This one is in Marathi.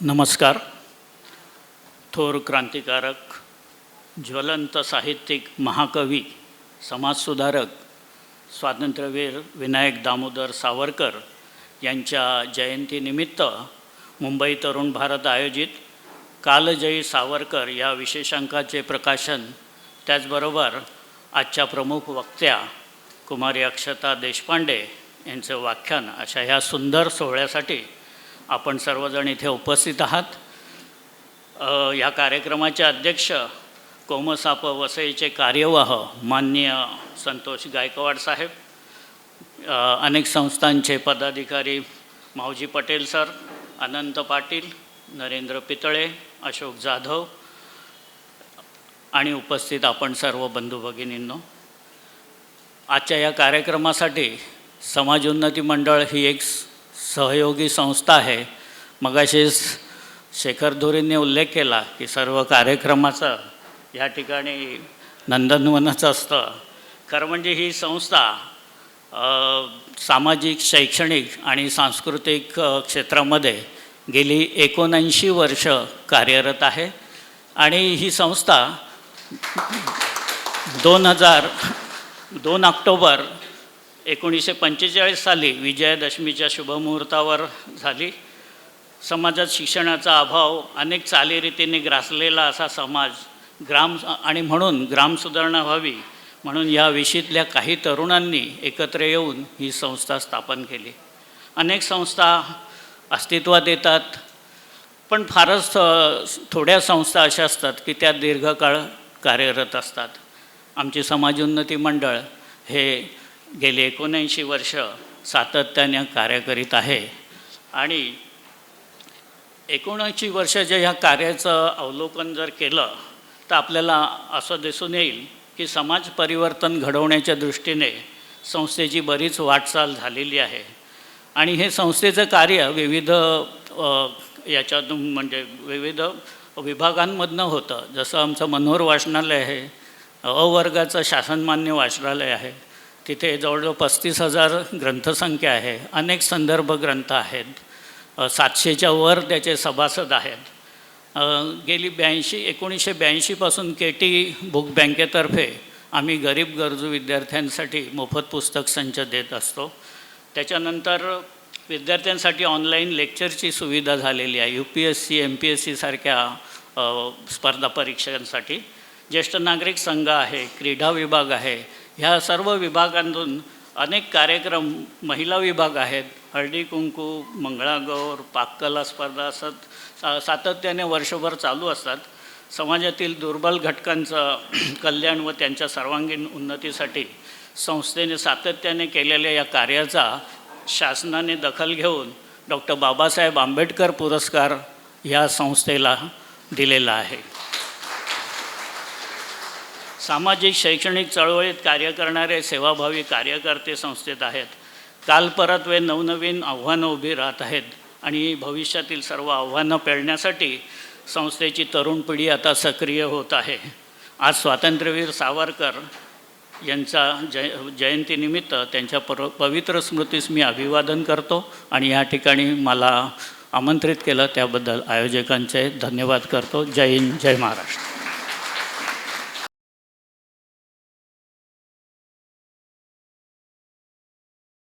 नमस्कार. थोर क्रांतिकारक ज्वलंत साहित्यिक महाकवी समाजसुधारक स्वातंत्र्यवीर विनायक दामोदर सावरकर यांच्या जयंतीनिमित्त मुंबई तरुण भारत आयोजित कालजयी सावरकर या विशेषांकाचे प्रकाशन त्याचबरोबर आजच्या प्रमुख वक्त्या कुमारी अक्षता देशपांडे यांचं व्याख्यान अशा ह्या सुंदर सोहळ्यासाठी आपण सर्वजण इथे उपस्थित आहात. या कार्यक्रमाचे अध्यक्ष कोमसाप वसईचे कार्यवाह माननीय संतोष गायकवाड साहेब अनेक संस्थांचे पदाधिकारी मावजी पटेल सर अनंत पाटील नरेंद्र पितळे अशोक जाधव आणि उपस्थित आपण सर्व बंधू भगिनींनो. आजच्या या कार्यक्रमासाठी समाजोन्नती मंडळ ही एक सहयोगी संस्था आहे. मगाशीच शेखर धुरींनी उल्लेख केला की सर्व कार्यक्रमाचं या ठिकाणी नंदनवनच असतं. खरं म्हणजे ही संस्था सामाजिक शैक्षणिक आणि सांस्कृतिक क्षेत्रामध्ये गेली एकोणऐंशी वर्ष कार्यरत आहे. आणि ही संस्था दोन हजार दोन ऑक्टोबर एकोणीसशे पंचेचाळीस साली विजयादशमीच्या शुभमुहूर्तावर झाली. समाजात शिक्षणाचा अभाव अनेक चालीरीतीने ग्रासलेला असा समाज ग्राम आणि म्हणून ग्राम सुधारणा व्हावी म्हणून या विषयीतल्या काही तरुणांनी एकत्र येऊन ही संस्था स्थापन केली. अनेक संस्था अस्तित्वात येतात पण फारच थोड्या संस्था अशा असतात की त्या दीर्घकाळ कार्यरत असतात. आमची समाजोन्नती मंडळ हे गेले एकोणऐंशी वर्ष सातत्याने कार्य करीत आहे. आणि एकोणऐंशी वर्षाच्या ह्या कार्याचं अवलोकन जर केलं तर आपल्याला असं दिसून येईल की समाज परिवर्तन घडवण्याच्या दृष्टीने संस्थेची बरीच वाटचाल झालेली आहे. आणि हे संस्थेचं कार्य विविध याच्यातून म्हणजे विविध विभागांमधनं होतं. जसं आमचं मनोहर वाचनालय आहे अवर्गाचं शासनमान्य वाचनालय आहे. तिथे जवळजवळ पस्तीस हजार ग्रंथसंख्या आहे. अनेक संदर्भ ग्रंथ आहेत. सातशेच्या वर त्याचे सभासद आहेत. गेली ब्याऐंशी एकोणीसशे ब्याऐंशीपासून के टी बुक बँकेतर्फे आम्ही गरीब गरजू विद्यार्थ्यांसाठी मोफत पुस्तक संच देत असतो. त्याच्यानंतर विद्यार्थ्यांसाठी ऑनलाईन लेक्चरची सुविधा झालेली आहे. U P S C M P S सीसारख्या स्पर्धा परीक्षांसाठी ज्येष्ठ नागरिक संघ आहे क्रीडा विभाग आहे ह्या सर्व विभागांतून अनेक कार्यक्रम महिला विभाग आहेत. हळदी कुंकू मंगळागौर पाककला स्पर्धा असत सा सातत्याने वर्षभर चालू असतात. समाजातील दुर्बल घटकांचं कल्याण व त्यांच्या सर्वांगीण उन्नतीसाठी संस्थेने सातत्याने केलेल्या या कार्याचा शासनाने दखल घेऊन डॉक्टर बाबासाहेब आंबेडकर पुरस्कार ह्या संस्थेला दिलेला आहे. सामाजिक शैक्षणिक चळवळीत कार्य करणारे सेवाभावी कार्यकर्ते संस्थेत आहेत. काल परत वे नवनवीन आव्हानं उभी राहत आहेत आणि भविष्यातील सर्व आव्हानं पेळण्यासाठी संस्थेची तरुण पिढी आता सक्रिय होत आहे. आज स्वातंत्र्यवीर सावरकर यांचा जय जयंतीनिमित्त त्यांच्या पर पवित्र स्मृतीस मी अभिवादन करतो आणि या ठिकाणी मला आमंत्रित केलं. त्याबद्दल आयोजकांचे धन्यवाद करतो. जय हिंद जय महाराष्ट्र.